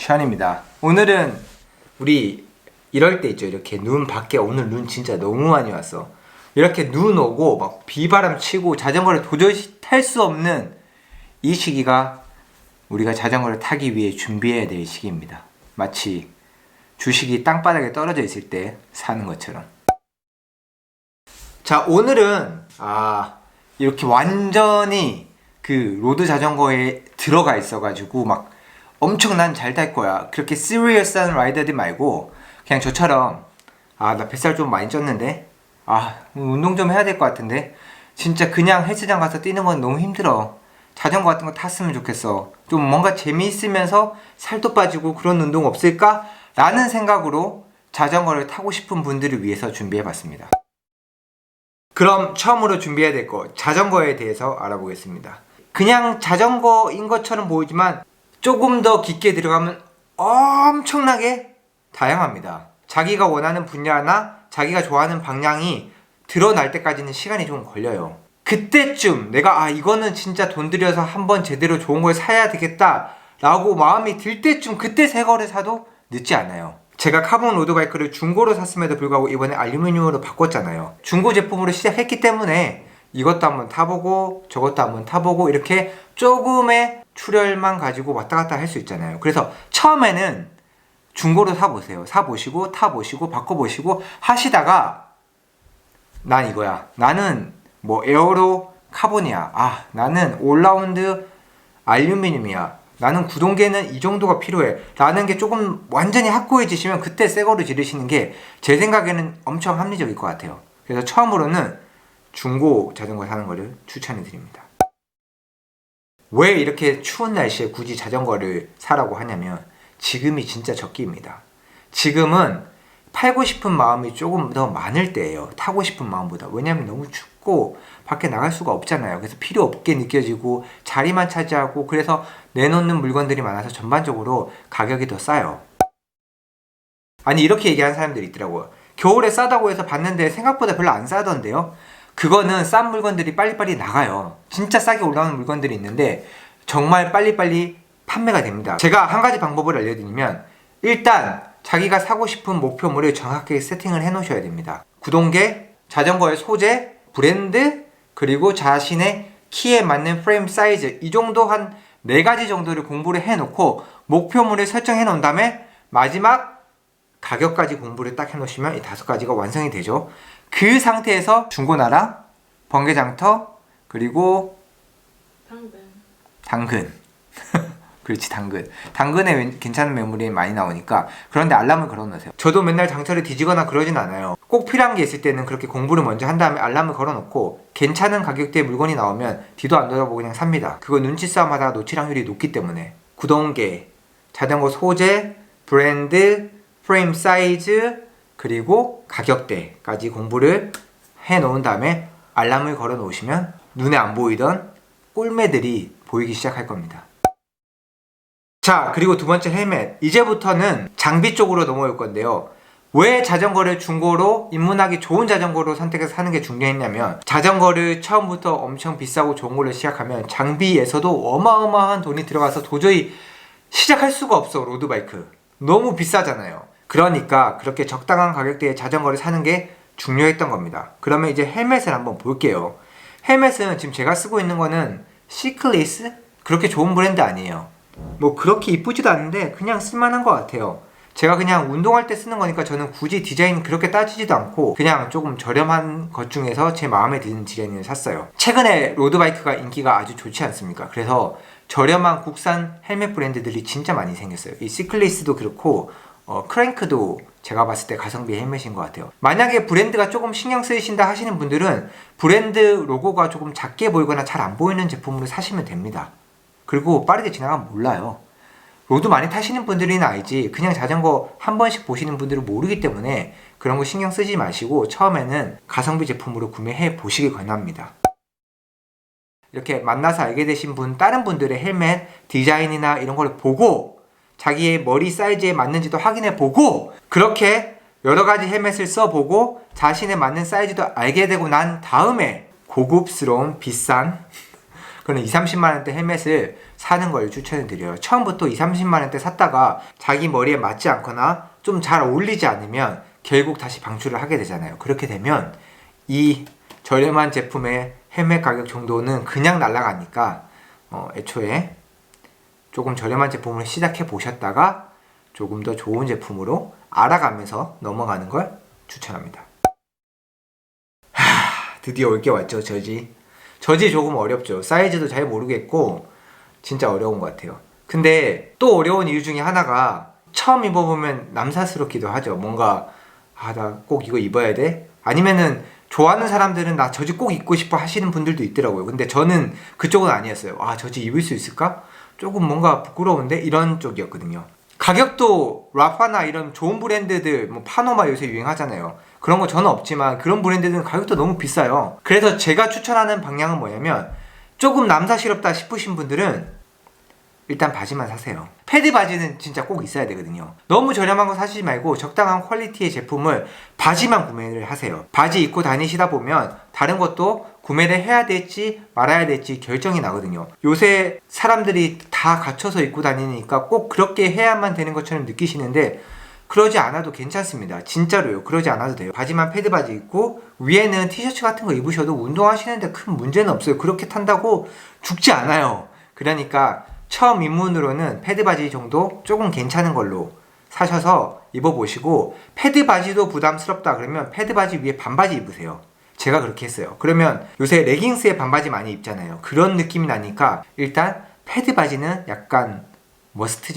션입니다. 오늘은 우리 이럴 때 있죠. 이렇게 눈 밖에 오늘 눈 진짜 너무 많이 왔어. 이렇게 눈 오고 막 비바람 치고 자전거를 도저히 탈 수 없는 이 시기가 우리가 자전거를 타기 위해 준비해야 될 시기입니다. 마치 주식이 땅바닥에 떨어져 있을 때 사는 것처럼. 자, 오늘은 아, 이렇게 완전히 그 로드 자전거에 들어가 있어 가지고 막 엄청 난 잘 탈 거야. 그렇게 시리어스한 라이더들 말고 그냥 저처럼 아, 나 뱃살 좀 많이 쪘는데 아, 운동 좀 해야 될 것 같은데 진짜 그냥 헬스장 가서 뛰는 건 너무 힘들어. 자전거 같은 거 탔으면 좋겠어. 좀 뭔가 재미있으면서 살도 빠지고 그런 운동 없을까? 라는 생각으로 자전거를 타고 싶은 분들을 위해서 준비해 봤습니다. 그럼 처음으로 준비해야 될 거 자전거에 대해서 알아보겠습니다. 그냥 자전거인 것처럼 보이지만 조금 더 깊게 들어가면 엄청나게 다양합니다. 자기가 원하는 분야나 자기가 좋아하는 방향이 드러날 때까지는 시간이 좀 걸려요. 그때쯤 내가 아 이거는 진짜 돈 들여서 한번 제대로 좋은 걸 사야 되겠다 라고 마음이 들 때쯤 그때 새 거를 사도 늦지 않아요. 제가 카본 로드바이크를 중고로 샀음에도 불구하고 이번에 알루미늄으로 바꿨잖아요. 중고 제품으로 시작했기 때문에 이것도 한번 타보고 저것도 한번 타보고 이렇게 조금의 출혈만 가지고 왔다 갔다 할 수 있잖아요. 그래서 처음에는 중고로 사보세요. 사보시고 타보시고 바꿔보시고 하시다가 난 이거야. 나는 뭐 에어로 카본이야. 아 나는 올라운드 알루미늄이야. 나는 구동계는 이 정도가 필요해. 라는 게 조금 완전히 확고해지시면 그때 새 거를 지르시는 게 제 생각에는 엄청 합리적일 것 같아요. 그래서 처음으로는 중고 자전거 사는 거를 추천해 드립니다. 왜 이렇게 추운 날씨에 굳이 자전거를 사라고 하냐면 지금이 진짜 적기입니다. 지금은 팔고 싶은 마음이 조금 더 많을 때예요. 타고 싶은 마음보다. 왜냐면 너무 춥고 밖에 나갈 수가 없잖아요. 그래서 필요 없게 느껴지고 자리만 차지하고 그래서 내놓는 물건들이 많아서 전반적으로 가격이 더 싸요. 아니 이렇게 얘기하는 사람들이 있더라고요. 겨울에 싸다고 해서 봤는데 생각보다 별로 안 싸던데요. 그거는 싼 물건들이 빨리빨리 나가요. 진짜 싸게 올라오는 물건들이 있는데 정말 빨리빨리 판매가 됩니다. 제가 한 가지 방법을 알려드리면 일단 자기가 사고 싶은 목표물을 정확하게 세팅을 해 놓으셔야 됩니다. 구동계, 자전거의 소재, 브랜드, 그리고 자신의 키에 맞는 프레임 사이즈 이 정도 한 네 가지 정도를 공부를 해 놓고 목표물을 설정해 놓은 다음에 마지막 가격까지 공부를 딱 해 놓으시면 이 다섯 가지가 완성이 되죠. 그 상태에서 중고나라, 번개장터, 그리고 당근. 당근. 그렇지, 당근. 당근에 웬- 괜찮은 매물이 많이 나오니까 그런데 알람을 걸어 놓으세요. 저도 맨날 장터를 뒤지거나 그러진 않아요. 꼭 필요한 게 있을 때는 그렇게 공부를 먼저 한 다음에 알람을 걸어 놓고 괜찮은 가격대의 물건이 나오면 뒤도 안 돌아보고 그냥 삽니다. 그거 눈치 싸움 하다가 놓칠 확률이 높기 때문에. 구동계, 자전거 소재, 브랜드, 프레임 사이즈, 그리고 가격대까지 공부를 해 놓은 다음에 알람을 걸어 놓으시면 눈에 안 보이던 꿀매들이 보이기 시작할 겁니다. 자, 그리고 두 번째 헬멧. 이제부터는 장비 쪽으로 넘어올 건데요. 왜 자전거를 중고로 입문하기 좋은 자전거로 선택해서 사는 게 중요했냐면 자전거를 처음부터 엄청 비싸고 좋은 걸로 시작하면 장비에서도 어마어마한 돈이 들어가서 도저히 시작할 수가 없어 로드바이크 너무 비싸잖아요 그러니까 그렇게 적당한 가격대의 자전거를 사는 게 중요했던 겁니다 그러면 이제 헬멧을 한번 볼게요 헬멧은 지금 제가 쓰고 있는 거는 시클리스 그렇게 좋은 브랜드 아니에요 뭐 그렇게 이쁘지도 않은데 그냥 쓸만한 것 같아요. 제가 그냥 운동할 때 쓰는 거니까 저는 굳이 디자인 그렇게 따지지도 않고 그냥 조금 저렴한 것 중에서 제 마음에 드는 디자인을 샀어요. 최근에 로드바이크가 인기가 아주 좋지 않습니까? 그래서 저렴한 국산 헬멧 브랜드들이 진짜 많이 생겼어요. 이 시클리스도 그렇고 어, 크랭크도 제가 봤을 때 가성비 헬멧인 것 같아요. 만약에 브랜드가 조금 신경 쓰이신다 하시는 분들은 브랜드 로고가 조금 작게 보이거나 잘 안 보이는 제품으로 사시면 됩니다. 그리고 빠르게 지나가면 몰라요. 로드 많이 타시는 분들은 알지. 그냥 자전거 한 번씩 보시는 분들은 모르기 때문에 그런 거 신경 쓰지 마시고 처음에는 가성비 제품으로 구매해 보시길 권합니다. 이렇게 만나서 알게 되신 분, 다른 분들의 헬멧 디자인이나 이런 걸 보고 자기의 머리 사이즈에 맞는지도 확인해 보고 그렇게 여러 가지 헬멧을 써보고 자신에 맞는 사이즈도 알게 되고 난 다음에 고급스러운 비싼 그런 2, 30만 원대 헬멧을 사는 걸 추천해 드려요. 처음부터 2, 30만 원대 샀다가 자기 머리에 맞지 않거나 좀 잘 어울리지 않으면 결국 다시 방출을 하게 되잖아요. 그렇게 되면 이 저렴한 제품의 헬멧 가격 정도는 그냥 날아가니까 어, 애초에 조금 저렴한 제품을 시작해 보셨다가 조금 더 좋은 제품으로 알아가면서 넘어가는 걸 추천합니다. 하, 드디어 올 게 왔죠, 저지. 저지 조금 어렵죠. 사이즈도 잘 모르겠고 진짜 어려운 것 같아요. 근데 또 어려운 이유 중에 하나가 처음 입어보면 남사스럽기도 하죠. 뭔가 아 나 꼭 이거 입어야 돼? 아니면은 좋아하는 사람들은 나 저지 꼭 입고 싶어 하시는 분들도 있더라고요. 근데 저는 그쪽은 아니었어요. 아 저지 입을 수 있을까? 조금 뭔가 부끄러운데 이런 쪽이었거든요. 가격도 라파나 이런 좋은 브랜드들 뭐 파노마 요새 유행하잖아요. 그런 거 저는 없지만 그런 브랜드들은 가격도 너무 비싸요. 그래서 제가 추천하는 방향은 뭐냐면 조금 남사스럽다 싶으신 분들은 일단 바지만 사세요. 패드 바지는 진짜 꼭 있어야 되거든요. 너무 저렴한 거 사시지 말고 적당한 퀄리티의 제품을 바지만 구매를 하세요. 바지 입고 다니시다 보면 다른 것도 구매를 해야 될지 말아야 될지 결정이 나거든요. 요새 사람들이 다 갖춰서 입고 다니니까 꼭 그렇게 해야만 되는 것처럼 느끼시는데 그러지 않아도 괜찮습니다. 진짜로요. 그러지 않아도 돼요. 바지만 패드 바지 입고 위에는 티셔츠 같은 거 입으셔도 운동하시는데 큰 문제는 없어요. 그렇게 탄다고 죽지 않아요. 그러니까 처음 입문으로는 패드 바지 정도 조금 괜찮은 걸로 사셔서 입어보시고 패드 바지도 부담스럽다 그러면 패드 바지 위에 반바지 입으세요. 제가 그렇게 했어요. 그러면 요새 레깅스에 반바지 많이 입잖아요. 그런 느낌이 나니까 일단 패드 바지는 약간 머스트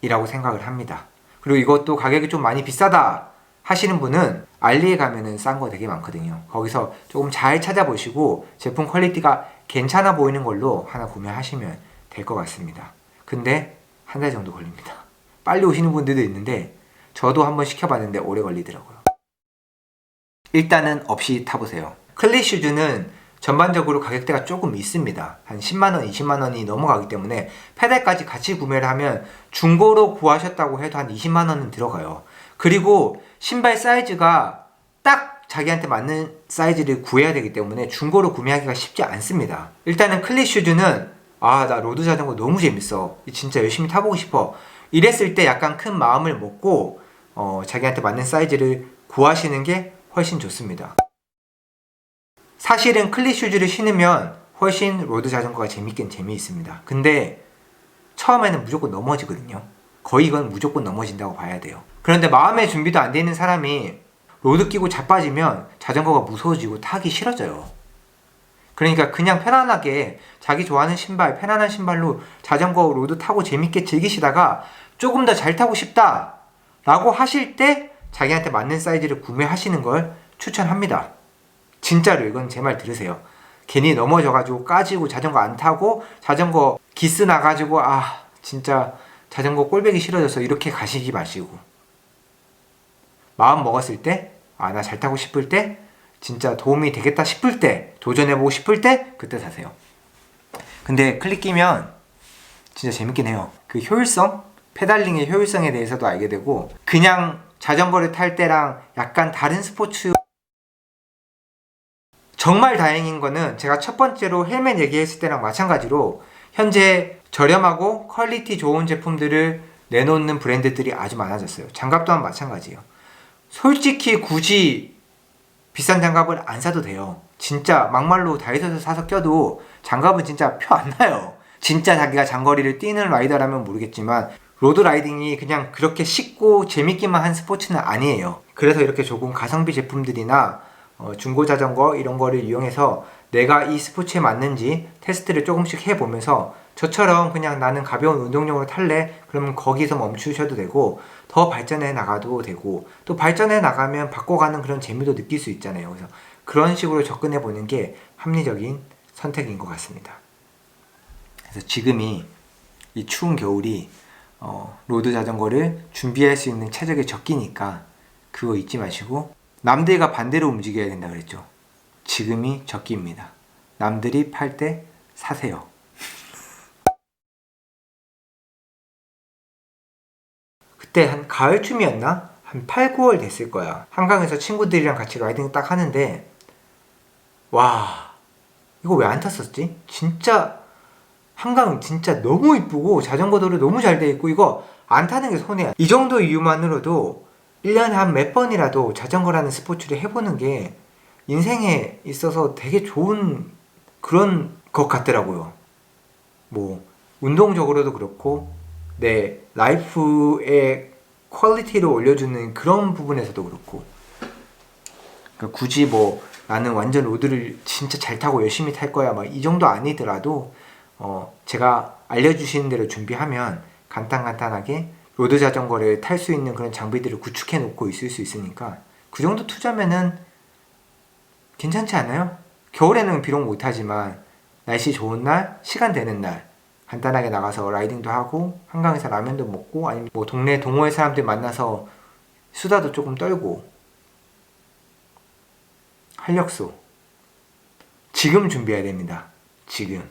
제품이라고 생각을 합니다. 그리고 이것도 가격이 좀 많이 비싸다 하시는 분은 알리에 가면은 싼 거 되게 많거든요. 거기서 조금 잘 찾아보시고 제품 퀄리티가 괜찮아 보이는 걸로 하나 구매하시면 될 것 같습니다. 근데 한 달 정도 걸립니다. 빨리 오시는 분들도 있는데 저도 한번 시켜봤는데 오래 걸리더라고요. 일단은 없이 타보세요. 클리 슈즈는 전반적으로 가격대가 조금 있습니다. 한 10만원, 20만원이 넘어가기 때문에 페달까지 같이 구매를 하면 중고로 구하셨다고 해도 한 20만원은 들어가요. 그리고 신발 사이즈가 딱 자기한테 맞는 사이즈를 구해야 되기 때문에 중고로 구매하기가 쉽지 않습니다. 일단은 클리 슈즈는 아, 나 로드 자전거 너무 재밌어. 진짜 열심히 타보고 싶어. 이랬을 때 약간 큰 마음을 먹고 어, 자기한테 맞는 사이즈를 구하시는 게 훨씬 좋습니다. 사실은 클리 슈즈를 신으면 훨씬 로드 자전거가 재밌긴 재미있습니다. 근데 처음에는 무조건 넘어지거든요. 거의 이건 무조건 넘어진다고 봐야 돼요. 그런데 마음의 준비도 안 돼 있는 사람이 로드 끼고 자빠지면 자전거가 무서워지고 타기 싫어져요. 그러니까 그냥 편안하게 자기 좋아하는 신발, 편안한 신발로 자전거 로드 타고 재밌게 즐기시다가 조금 더 잘 타고 싶다 라고 하실 때 자기한테 맞는 사이즈를 구매하시는 걸 추천합니다. 진짜로 이건 제 말 들으세요. 괜히 넘어져가지고 까지고 자전거 안 타고 자전거 기스 나가지고 아 진짜 자전거 꼴배기 싫어져서 이렇게 가시기 마시고 마음 먹었을 때 아 나 잘 타고 싶을 때 진짜 도움이 되겠다 싶을 때 도전해보고 싶을 때 그때 사세요. 근데 클릭 끼면 진짜 재밌긴 해요. 그 효율성 페달링의 효율성에 대해서도 알게 되고 그냥 자전거를 탈 때랑 약간 다른 스포츠 정말 다행인 거는 제가 첫 번째로 헬멧 얘기했을 때랑 마찬가지로 현재 저렴하고 퀄리티 좋은 제품들을 내놓는 브랜드들이 아주 많아졌어요. 장갑 또한 마찬가지예요. 솔직히 굳이 비싼 장갑을 안 사도 돼요. 진짜 막말로 다이소에서 사서 껴도 장갑은 진짜 표 안 나요. 진짜 자기가 장거리를 뛰는 라이더라면 모르겠지만 로드 라이딩이 그냥 그렇게 쉽고 재밌기만 한 스포츠는 아니에요. 그래서 이렇게 조금 가성비 제품들이나 어, 중고 자전거 이런 거를 이용해서 내가 이 스포츠에 맞는지 테스트를 조금씩 해보면서 저처럼 그냥 나는 가벼운 운동용으로 탈래? 그러면 거기서 멈추셔도 되고 더 발전해 나가도 되고 또 발전해 나가면 바꿔가는 그런 재미도 느낄 수 있잖아요. 그래서 그런 식으로 접근해 보는 게 합리적인 선택인 것 같습니다. 그래서 지금이 이 추운 겨울이 어, 로드 자전거를 준비할 수 있는 최적의 적기니까 그거 잊지 마시고 남들과 반대로 움직여야 된다 그랬죠. 지금이 적기입니다. 남들이 팔 때 사세요. 그때 한 가을쯤이었나? 한 8, 9월 됐을 거야. 한강에서 친구들이랑 같이 라이딩 딱 하는데 와 이거 왜 안 탔었지? 진짜 한강 진짜 너무 이쁘고 자전거 도로 너무 잘 돼 있고 이거 안 타는 게 손해야. 이 정도 이유만으로도 1년에 한 몇 번이라도 자전거라는 스포츠를 해보는 게 인생에 있어서 되게 좋은 그런 것 같더라고요. 뭐 운동적으로도 그렇고 내 라이프의 퀄리티를 올려주는 그런 부분에서도 그렇고 그러니까 굳이 뭐 나는 완전 로드를 진짜 잘 타고 열심히 탈 거야 막 이 정도 아니더라도 어 제가 알려주시는 대로 준비하면 간단간단하게 로드 자전거를 탈 수 있는 그런 장비들을 구축해 놓고 있을 수 있으니까 그 정도 투자면은 괜찮지 않아요? 겨울에는 비록 못하지만 날씨 좋은 날, 시간 되는 날 간단하게 나가서 라이딩도 하고 한강에서 라면도 먹고 아니면 뭐 동네 동호회 사람들 만나서 수다도 조금 떨고 활력소 지금 준비해야 됩니다. 지금